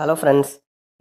Hello friends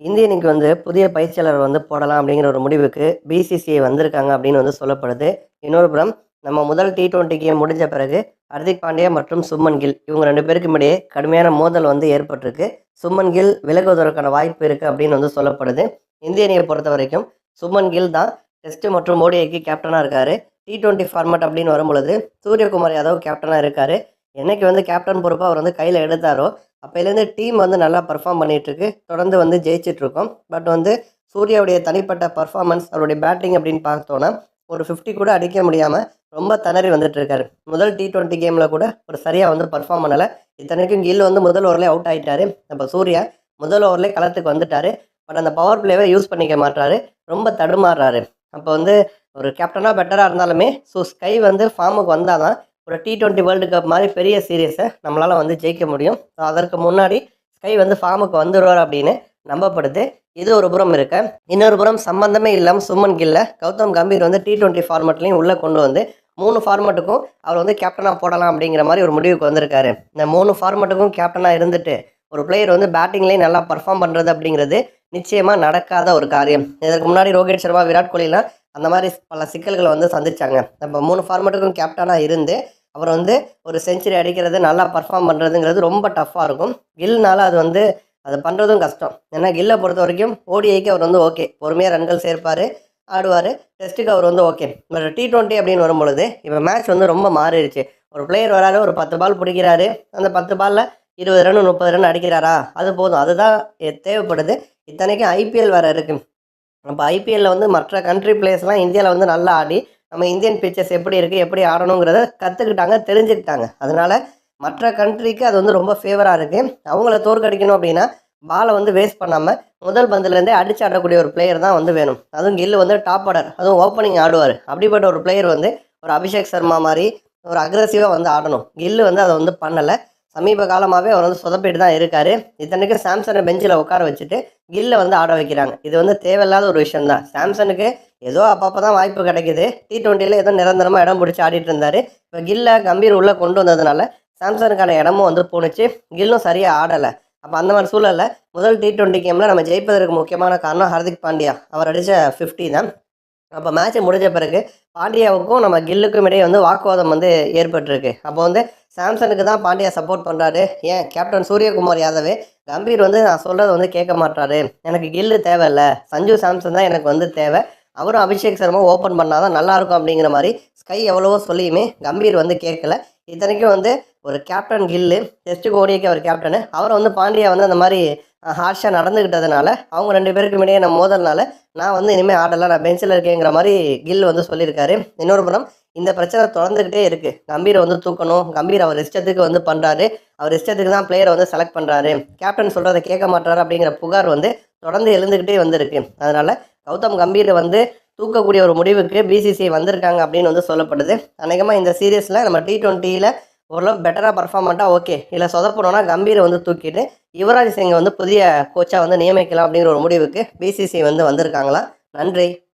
இந்திய அணிக்கு வந்து புதிய பயிற்சியாளர் வந்து போடலாம் அப்படிங்கிற ஒரு முடிவுக்கு பிசிசிஐ வந்திருக்காங்க அப்படின்னு வந்து சொல்லப்படுது. இன்னொரு புறம் நம்ம முதல் டி டுவெண்ட்டி கேம் முடிஞ்ச பிறகு ஹர்திக் பாண்டியா மற்றும் சுமன் கில் இவங்க ரெண்டு பேருக்கும் இடையே கடுமையான மோதல் வந்து ஏற்பட்டிருக்கு. சுமன் கில் விலகுவதற்கான வாய்ப்பு இருக்குது அப்படின்னு வந்து சொல்லப்படுது. இந்திய அணியை பொறுத்த வரைக்கும் சுமன் கில் தான் டெஸ்ட் மற்றும் ஓடிஐக்கு கேப்டனாக இருக்கார். டி டுவெண்ட்டி ஃபார்மேட் அப்படின்னு வரும்பொழுது சூரியகுமார் யாதவ் கேப்டனாக இருக்கார். என்னைக்கு வந்து கேப்டன் பொறுப்பாக அவர் வந்து கையில் எடுத்தாரோ அப்போலேருந்து டீம் வந்து நல்லா பர்ஃபார்ம் பண்ணிகிட்ருக்கு தொடர்ந்து வந்து ஜெயிச்சிட்ருக்கோம். பட் வந்து சூர்யாவுடைய தனிப்பட்ட பர்ஃபார்மன்ஸ் அவருடைய பேட்டிங் அப்படின்னு பார்த்தோன்னா ஒரு ஃபிஃப்டி கூட அடிக்க முடியாமல் ரொம்ப திணறி வந்துட்டு இருக்காரு முதல் டி டுவெண்ட்டி கேமில் கூட ஒரு சரியாக வந்து பர்ஃபார்ம் பண்ணலை. இத்தனைக்கும் கில் வந்து முதல் ஓவர்லேயே அவுட் ஆகிட்டாரு நம்ம சூர்யா முதல் ஓவர்லேயே களத்துக்கு வந்துட்டாரு. பட் அந்த பவர் பிளேவை யூஸ் பண்ணிக்க மாட்டாரு ரொம்ப தடுமாறுறாரு. அப்போ வந்து ஒரு கேப்டனாக பெட்டராக இருந்தாலுமே ஸோ ஸ்கை வந்து ஃபார்முக்கு வந்தால் தான் ஒரு டி டுவெண்ட்டி வேர்ல்டு கப் மாதிரி பெரிய சீரியஸை நம்மளால் வந்து ஜெயிக்க முடியும். ஸோ அதற்கு முன்னாடி ஸ்கை வந்து ஃபார்முக்கு வந்துடுவார் அப்படின்னு நம்பப்படுது. இது ஒரு புறம் இருக்க. இன்னொரு புறம் சம்மந்தமே இல்லாமல் சுமன் கில்ல கௌதம் கம்பீர் வந்து டி ட்வெண்ட்டி ஃபார்மெட்லையும் உள்ளே கொண்டு வந்து மூணு ஃபார்மெட்டுக்கும் அவர் வந்து கேப்டனாக போடலாம் அப்படிங்கிற மாதிரி ஒரு முடிவுக்கு வந்திருக்காரு. இந்த மூணு ஃபார்மெட்டுக்கும் கேப்டனாக இருந்துட்டு ஒரு பிளேயர் வந்து பேட்டிங்லேயும் நல்லா பர்ஃபார்ம் பண்ணுறது அப்படிங்கிறது நிச்சயமாக நடக்காத ஒரு காரியம். இதற்கு முன்னாடி ரோஹித் சர்மா விராட் கோலிலாம் அந்த மாதிரி பல சிக்கல்களை வந்து சந்திச்சாங்க. நம்ம மூணு ஃபார்மேட்டுக்கும் கேப்டனாக இருந்து அவர் வந்து ஒரு செஞ்சுரி அடிக்கிறது நல்லா பர்ஃபார்ம் பண்ணுறதுங்கிறது ரொம்ப டஃப்பாக இருக்கும். கில்னால அது வந்து அது பண்ணுறதும் கஷ்டம். ஏன்னா கில்லை பொறுத்த வரைக்கும் ஓடிஐக்கு அவர் வந்து ஓகே பொறுமையாக ரன்கள் சேர்ப்பார் ஆடுவார் டெஸ்ட்டுக்கு அவர் வந்து ஓகே பட் டி ட்வெண்ட்டி அப்படின்னு வரும்பொழுது இப்போ மேட்ச் வந்து ரொம்ப மாறிடுச்சு. ஒரு பிளேயர் வராரு ஒரு பத்து பால் பிடிக்கிறாரு. அந்த பத்து பாலில் இருபது ரன் முப்பது ரன் அடிக்கிறாரா? அது போதும். அதுதான் தேவைப்படுது. இத்தனைக்கும் ஐபிஎல் வேறு இருக்குது அப்போ ஐபிஎல்லில் வந்து மற்ற கண்ட்ரி பிளேயர்ஸ்லாம் இந்தியாவில் வந்து நல்லா ஆடி நம்ம இந்தியன் பிச்சர்ஸ் எப்படி இருக்குது எப்படி ஆடணுங்கிறத கற்றுக்கிட்டாங்க தெரிஞ்சுக்கிட்டாங்க. அதனால் மற்ற கண்ட்ரிக்கு அது வந்து ரொம்ப ஃபேவராக இருக்குது அவங்கள தோற்கடிக்கணும் அப்படின்னா பாலை வந்து வேஸ்ட் பண்ணாமல் முதல் பந்துலேருந்தே அடிச்சு ஆடக்கூடிய ஒரு பிளேயர் தான் வந்து வேணும். அதுவும் கில்லு வந்து டாப் ஆர்டர் அதுவும் ஓப்பனிங் ஆடுவார். அப்படிப்பட்ட ஒரு பிளேயர் வந்து ஒரு அபிஷேக் சர்மா மாதிரி ஒரு அக்ரஸிவாக வந்து ஆடணும். கில்லு வந்து அதை வந்து பண்ணலை. சமீப காலமாகவே அவர் வந்து சொதப்பிட்டு தான் இருக்கார். இத்தனைக்கு சாம்சனை பெஞ்சில் உட்கார வச்சுட்டு கில்லை வந்து ஆட வைக்கிறாங்க. இது வந்து தேவையில்லாத ஒரு விஷயம் தான் சாம்சனுக்கு ஏதோ அப்பப்போ தான் வாய்ப்பு கிடைக்குது. டி டுவெண்ட்டியில் ஏதோ நிரந்தரமாக இடம் பிடிச்சி ஆடிட்டு இருந்தார். இப்போ கில்லை கம்பீர் உள்ளே கொண்டு வந்ததுனால சாம்சனுக்கான இடமும் வந்து போணுச்சு. கில்லும் சரியாக ஆடலை. அப்போ அந்த மாதிரி சூழலில் முதல் டி டுவெண்ட்டி கேமில் நம்ம ஜெயிப்பதற்கு முக்கியமான காரணம் ஹர்திக் பாண்டியா. அவர் அடித்த ஃபிஃப்டி தான். அப்போ மேட்ச் முடிஞ்ச பிறகு பாண்டியாவுக்கும் நம்ம கில்லுக்கும் இடையே வந்து வாக்குவாதம் வந்து ஏற்பட்டிருக்கு. அப்போ வந்து சாம்சனுக்கு தான் பாண்டியா சப்போர்ட் பண்ணுறாரு ஏன்? கேப்டன் சூரியகுமார் யாதவ் கம்பீர் வந்து நான் சொல்கிறத வந்து கேட்க மாட்டாரு. எனக்கு கில்லு தேவையில்ல. சஞ்சு சாம்சன் தான் எனக்கு வந்து தேவை. அவரும் அபிஷேக் சர்மா ஓப்பன் பண்ணால் தான் நல்லாயிருக்கும் அப்படிங்கிற மாதிரி ஸ்கை எவ்வளவோ சொல்லியுமே கம்பீர் வந்து கேட்கல. இத்தனைக்கும் வந்து ஒரு கேப்டன் கில்லு டெஸ்ட்டுக்கு ஓடிக்கு அவர் கேப்டனு அவரை வந்து பாண்டியா வந்து அந்த மாதிரி ஹார்ஷாக நடந்துக்கிட்டதுனால அவங்க ரெண்டு பேருக்கும் இடையே நான் மோதல்னால நான் வந்து இனிமேல் ஆடலாம் நான் பெஞ்சில் இருக்கேங்கிற மாதிரி கில் வந்து சொல்லியிருக்காரு. இன்னொரு புறம் இந்த பிரச்சனை தொடர்ந்துக்கிட்டே இருக்குது கம்பீரை வந்து தூக்கணும். கம்பீர் அவர் இஷ்டத்துக்கு வந்து பண்ணுறாரு அவர் இஷ்டத்துக்கு தான் பிளேயரை வந்து செலக்ட் பண்ணுறாரு கேப்டன் சொல்கிறத கேட்க மாட்டாரு அப்படிங்கிற புகார் வந்து தொடர்ந்து எழுந்துக்கிட்டே வந்திருக்கு. அதனால் கௌதம் கம்பீரை வந்து தூக்கக்கூடிய ஒரு முடிவுக்கு பிசிசிஐ வந்திருக்காங்க அப்படின்னு வந்து சொல்லப்படுது. அநேகமாக இந்த சீரியஸில் நம்ம டி டுவெண்ட்டியில் ஓரளவு பெட்டராக பர்ஃபார்ம் ஓகே இல்லை சொதப்பணும்னா கம்பீரை வந்து தூக்கிட்டு யுவராஜ் சிங்கை வந்து புதிய கோச்சாக வந்து நியமிக்கலாம் அப்படிங்கிற ஒரு முடிவுக்கு பிசிசிஐ வந்து வந்திருக்காங்களா? நன்றி.